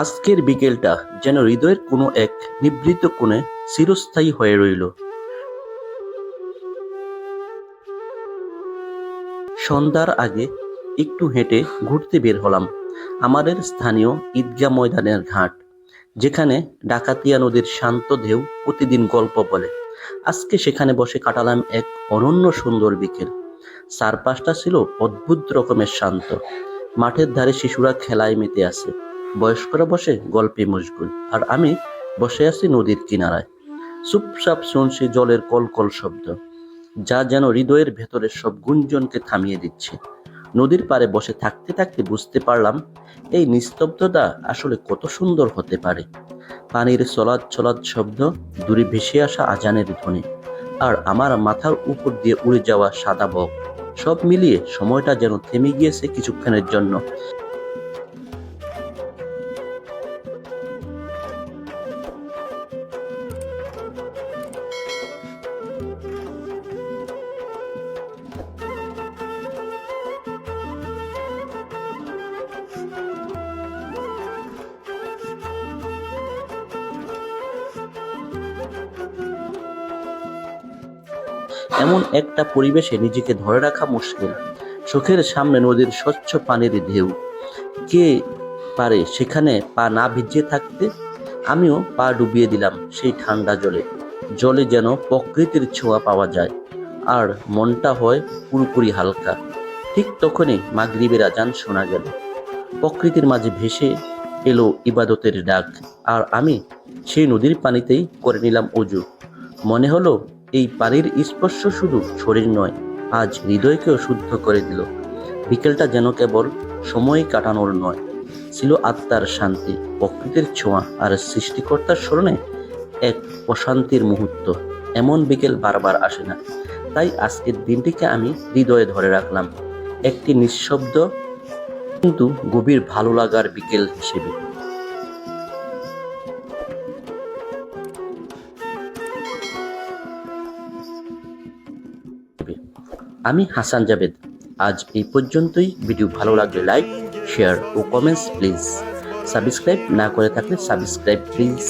আজকের বিকেলটা যেন হৃদয়ের কোনো এক নিভৃত কোণে চিরস্থায়ী হয়ে রইল। সন্ধ্যার আগে একটু হেঁটে ঘুরতে বের হলাম, আমাদের স্থানীয় ঈদগাহ ময়দানের ঘাট, যেখানে ডাকাতিয়া নদীর শান্ত ঢেউ প্রতিদিন গল্প বলে। আজকে সেখানে বসে কাটালাম এক অনন্য সুন্দর বিকেল। চারপাশটা ছিল অদ্ভুত রকমের শান্ত। মাঠের ধারে শিশুরা খেলায় মেতে আছে। বয়স্করা বসে গল্পে মশগুল, আর আমি বসে আছি নদীর কিনারায়। চুপচাপ শুনছি জলের কলকল শব্দ, যা যেন হৃদয়ের ভেতরের সব গুঞ্জনকে থামিয়ে দিচ্ছে। নদীর পাড়ে বসে থাকতে থাকতে বুঝতে পারলাম, এই নিস্তব্ধতা আসলে কত সুন্দর হতে পারে। পানির চলাদ চলাদ শব্দ দূরে ভেসে আসা আজানের ধ্বনি, আর আমার মাথার উপর দিয়ে উড়ে যাওয়া সাদা বক, সব মিলিয়ে সময়টা যেন থেমে গিয়েছে কিছুক্ষণের জন্য। এমন একটা পরিবেশে নিজেকে ধরে রাখা মুশকিল। চোখের সামনে নদীর স্বচ্ছ পানির ঢেউ। কে পারে সেখানে পা না ভিজিয়ে থাকতে? আমিও পা ডুবিয়ে দিলাম সেই ঠান্ডা জলে। জলে যেন প্রকৃতির ছোঁয়া পাওয়া যায়। আর মনটা হয় পুরোপুরি হালকা। ঠিক তখনই মাগরিবের আজান শোনা গেল। প্রকৃতির মাঝে ভেসে এলো ইবাদতের ডাক। আর আমি সেই নদীর পানিতেই করে নিলাম অজু মনে হলো এই পানির স্পর্শ শুধু শরীর নয়, আজ হৃদয়কেও শুদ্ধ করে দিল। বিকেলটা যেন কেবল সময় কাটানোর নয়, ছিল আত্মার শান্তি, প্রকৃতির ছোঁয়া আর সৃষ্টিকর্তার স্মরণে এক প্রশান্তির মুহূর্ত। এমন বিকেল বারবার আসে না, তাই আজকের দিনটিকে আমি হৃদয়ে ধরে রাখলাম। একটি নিঃশব্দ, কিন্তু গভীর ভালো লাগার বিকেল হিসেবে। আমি হাসান জাবেদ আজ এই পর্যন্তই। ভিডিও ভালো লাগলে লাইক, শেয়ার ও কমেন্টস প্লিজ। সাবস্ক্রাইব না করে থাকলে সাবস্ক্রাইব প্লিজ।